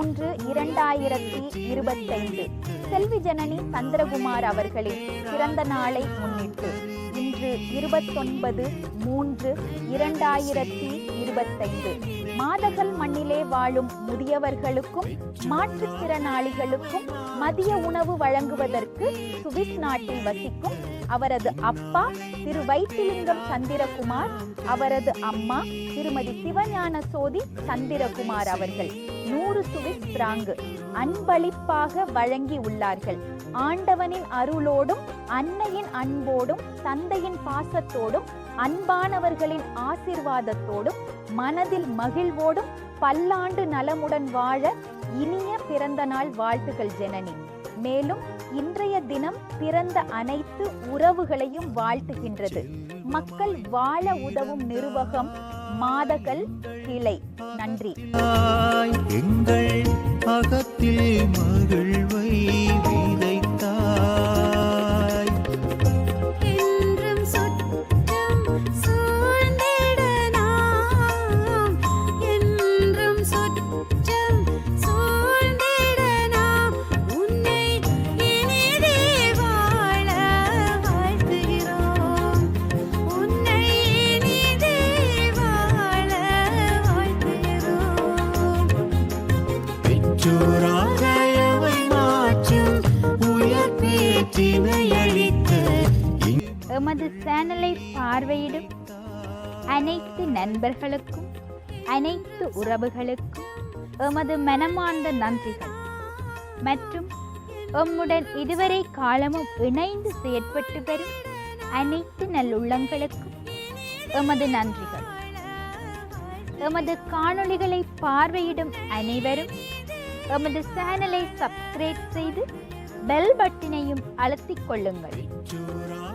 மூன்று இரண்டாயிரத்தி இருபத்தைந்து. செல்வி ஜனனி சந்திரகுமார் அவர்களின் பிறந்த நாளை முன்னிட்டு இன்று இருபத்தொன்பது மூன்று இரண்டாயிரத்தி இருபத்தைந்து. மாதகல் மண்ணில் வாழும் முதியவர்களுக்கும் மாற்றுத்திறனாளிகளுக்கும் மதிய உணவு வழங்குவதற்கு சுவிஸ் நாட்டில் வசிக்கும் அவரது அப்பா திரு வைத்திலிங்கம் சந்திரகுமார் அவரது அம்மா திருமதி சிவஞான சோதி சந்திரகுமார் அவர்கள் நூறு சுவிஸ் பிராங்கு அன்பளிப்பாக வழங்கி உள்ளார்கள். ஆண்டவனின் அருளோடும் அன்னையின் அன்போடும் தந்தையின் பாசத்தோடும் அன்பானவர்களின் ஆசிர்வாதத்தோடும் மனதில் மகிழ்வோடும் பல்லாண்டு நலமுடன் வாழ இனிய பிறந்த நாள் வாழ்த்துகள் ஜனனி. மேலும் இன்றைய தினம் பிறந்த அனைத்து உறவுகளையும் வாழ்த்துகின்றது. மக்கள் வாழ உதவும் நிர்வாகம் மாதகல் கிளை. நன்றி. எங்கள் அகத்தில் எமது சேனலை பார்வையிடும் அனைத்து நண்பர்களுக்கும் அனைத்து உறவுகளுக்கும் எமது மனமார்ந்த நன்றிகள். மற்றும் எம்முடன் இதுவரை காலமும் இணைந்து செயற்பட்டு வரும் அனைத்து நல்லுள்ளங்களுக்கும் எமது நன்றிகள். எமது காணொளிகளை பார்வையிடும் அனைவரும் எமது சேனலை சப்ஸ்கிரைப் செய்து பெல் பட்டினையும் அழுத்திக் கொள்ளுங்கள்.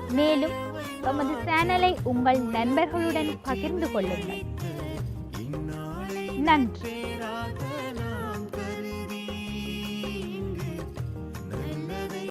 மேலும் எமது சேனலை உங்கள் நண்பர்களுடன் பகிர்ந்து கொள்ளுங்கள். நன்றி.